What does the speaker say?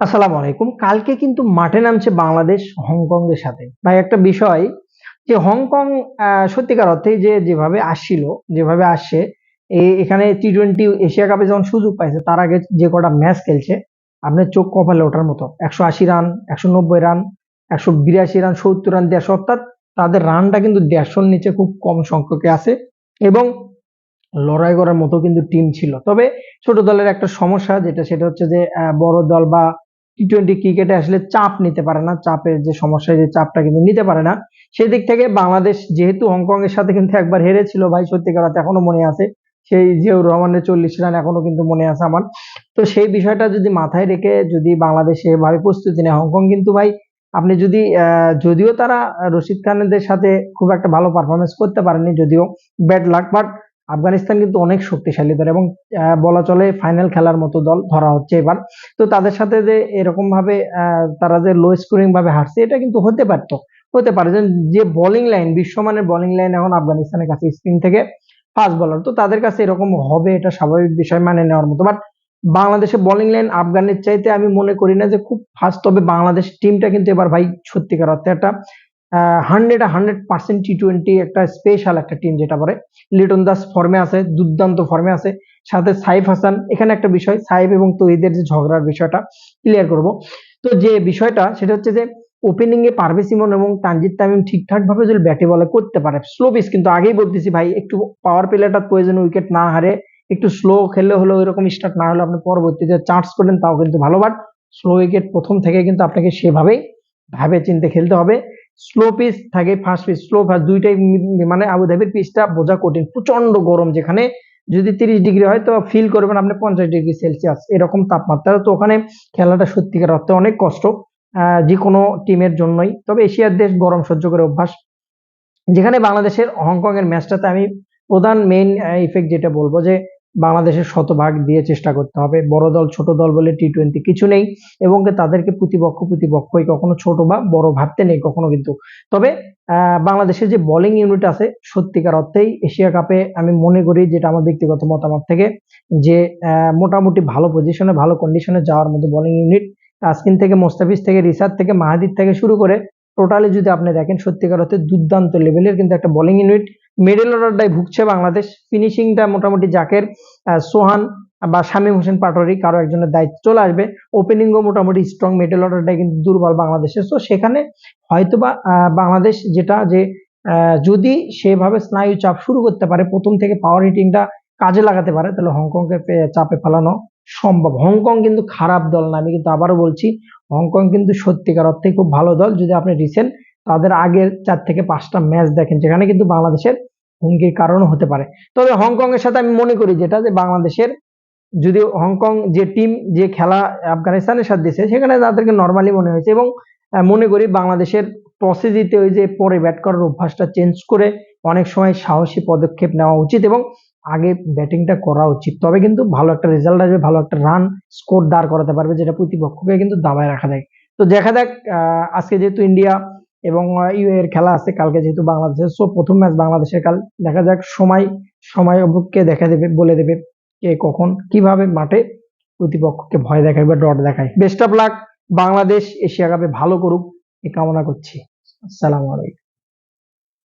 আসসালামু আলাইকুম। কালকে কিন্তু মাঠে নামছে বাংলাদেশ হংকং এর সাথে। ভাই, একটা বিষয় যে হংকং সত্যিকার অর্থে যে যেভাবে আসছিল, যেভাবে আসছে এখানে টি টোয়েন্টি এশিয়া কাপে যখন সুযোগ পাইছে, তার আগে যে কটা ম্যাচ খেলছে, আপনার চোখ কপালে ওঠার মতো। একশো আশি রান, একশো নব্বই রান, একশো বিরাশি রান, সত্তর রান দেড়শো অর্থাৎ তাদের রানটা কিন্তু দেড়শোর নিচে খুব কম সংখ্যকে আছে এবং লড়াই করার মতো কিন্তু টিম ছিল। তবে ছোট দলের একটা সমস্যা যেটা, সেটা হচ্ছে যে বড় দল বা টি টোয়েন্টি ক্রিকেটে আসলে চাপ নিতে পারে না, চাপের যে সমস্যা, যে চাপটা কিন্তু নিতে পারে না। সেদিক থেকে বাংলাদেশ যেহেতু হংকং এর সাথে কিন্তু একবার হেরেছিল, ভাই, সত্যিকার এখনও মনে আছে। সেই জিয়াউর রহমানের চল্লিশ রান এখনও কিন্তু মনে আছে আমার। তো সেই বিষয়টা যদি মাথায় রেখে যদি বাংলাদেশ এভাবে প্রস্তুতি নেয়, হংকং কিন্তু ভাই, আপনি যদি যদিও তারা রশিদ খানদের সাথে খুব একটা ভালো পারফরমেন্স করতে পারেনি, যদিও ব্যাড লাক বাট আফগানিস্তান কিন্তু অনেক শক্তিশালী দল এবং বলা চলে ফাইনাল খেলার মতো দল ধরা হচ্ছে এবার। তো তাদের সাথে যে এরকম ভাবে তারা যে লো স্কোরিং ভাবে হারছে, এটা কিন্তু হতে পারতো। হতে পারে যে বোলিং লাইন বিশ্বমানের বোলিং লাইন এখন আফগানিস্তানের কাছে স্পিন থেকে ফাস্ট বলার তো তাদের কাছে এরকম হবে, এটা স্বাভাবিক বিষয় মানে নেওয়ার মতো। বাট বাংলাদেশের বোলিং লাইন আফগানের চাইতে আমি মনে করি না যে খুব ফাস্ট তবে বাংলাদেশ টিমটা কিন্তু এবার ভাই সত্যিকার অর্থে একটা hundred hundred percent T twenty একটা স্পেশাল একটা টিম যেটা বলে লিটন দাস ফর্মে আছে, দুর্দান্ত ফর্মে আছে। সাথে সাইফ হাসান, এখানে একটা বিষয়, সাইফ এবং তহিদের যে ঝগড়ার বিষয়টা ক্লিয়ার করব। তো যে বিষয়টা, সেটা হচ্ছে যে ওপেনিং এ পারভেজ ইমন এবং তানজিদ তামিম ঠিকঠাক ভাবে যদি ব্যাটে বলে করতে পারে স্লো পিচ কিন্তু আগেই বলতেছি ভাই, একটু পাওয়ার প্লেটা প্রয়োজন উইকেট না হারে, একটু স্লো খেললে হলেও এরকম স্টার্ট না হলে আপনি পরবর্তীতে চান্স করলেন তাও কিন্তু ভালো। বাট স্লো উইকেট প্রথম থেকে কিন্তু আপনাকে সেভাবেই ভাবে চিন্তে খেলতে হবে। স্লো পিচ থাকে ফাস্ট পিচ স্লো ফাস্ট দুইটাই মানে আবুধাবির পিচটা বোঝা কঠিন প্রচণ্ড গরম যেখানে যদি তিরিশ ডিগ্রি হয় তো ফিল করবেন আপনি পঞ্চাশ ডিগ্রি সেলসিয়াস এরকম তাপমাত্রা। তো ওখানে খেলাটা সত্যিকার অর্থে অনেক কষ্ট যে কোনো টিমের জন্যই। তবে এশিয়ার দেশ গরম সহ্য করে অভ্যাস। যেখানে বাংলাদেশের হংকং এর ম্যাচটাতে আমি প্রধান মেইন ইফেক্ট যেটা বলব যে বাংলাদেশের শতভাগ দিয়ে চেষ্টা করতে হবে। বড় দল, ছোট দল বলে টি টোয়েন্টি কিছু নেই এবং তাদেরকে প্রতিপক্ষ, প্রতিপক্ষই কখনো ছোট বা বড় ভাবতে নেই কখনো কিন্তু। তবে বাংলাদেশের যে বোলিং ইউনিট আছে, সত্যিকার অর্থেই এশিয়া কাপে আমি মনে করি যেটা আমার ব্যক্তিগত মতামত থেকে যে মোটামুটি ভালো পজিশনে ভালো কন্ডিশনে যাওয়ার মতো বোলিং ইউনিট তাসকিন থেকে মোস্তাফিজ থেকে রিসাদ থেকে, মাহাদির থেকে শুরু করে টোটালি যদি আপনি দেখেন সত্যিকার অর্থে দুর্দান্ত লেভেলের কিন্তু একটা বোলিং ইউনিট মিডল অর্ডারটাই ভুগছে বাংলাদেশ। ফিনিশিংটা মোটামুটি জাকের সোহান বা শামীম হোসেন পাটোয়ারি কারও একজনের দায়িত্ব চলে আসবে। ওপেনিংও মোটামুটি স্ট্রং মিডল অর্ডারটাই কিন্তু দুর্বল বাংলাদেশের। তো সেখানে হয়তোবা বাংলাদেশ যেটা যে যদি সেভাবে স্নায়ু চাপ শুরু করতে পারে, প্রথম থেকে পাওয়ার হিটিংটা কাজে লাগাতে পারে, তাহলে হংকংকে চাপে ফেলানো সম্ভব। হংকং কিন্তু খারাপ দল না, আমি কিন্তু আবারও বলছি, হংকং কিন্তু সত্যিকার অর্থে খুব ভালো দল। যদি আপনি রিসেন্ট তাদের আগের চার থেকে পাঁচটা ম্যাচ দেখেন, যেখানে কিন্তু বাংলাদেশের হুমকির কারণও হতে পারে। তবে হংকং এর সাথে আমি মনে করি যেটা যে বাংলাদেশের যদি হংকং যে টিম যে খেলা আফগানিস্তানের সাথে দিয়েছে সেখানে তাদেরকে নর্মালি মনে হয়েছে এবং মনে করি বাংলাদেশের টসে জিতে ওই যে পরে ব্যাট করার অভ্যাসটা চেঞ্জ করে অনেক সময় সাহসী পদক্ষেপ নেওয়া উচিত এবং আগে ব্যাটিংটা করা উচিত। তবে কিন্তু ভালো একটা রেজাল্ট আসবে, ভালো একটা রান স্কোর দাঁড় করাতে পারবে যেটা প্রতিপক্ষকে কিন্তু দাবায় রাখা দেয় তো দেখা যাক আজকে যেহেতু ইন্ডিয়া এবং ইউ এর খেলা আছে কালকে যেহেতু বাংলাদেশের সো প্রথম ম্যাচ বাংলাদেশের কাল, দেখা যাক সময় সময় অভুককে দেখা দেবে, বলে দেবে কে কখন, কীভাবে মাঠে প্রতিপক্ষকে ভয় দেখায় বা ডট দেখায়। Best of luck Bangladesh Asia কাপে ভালো করুক এ কামনা করছি। আসসালামু আলাইকুম।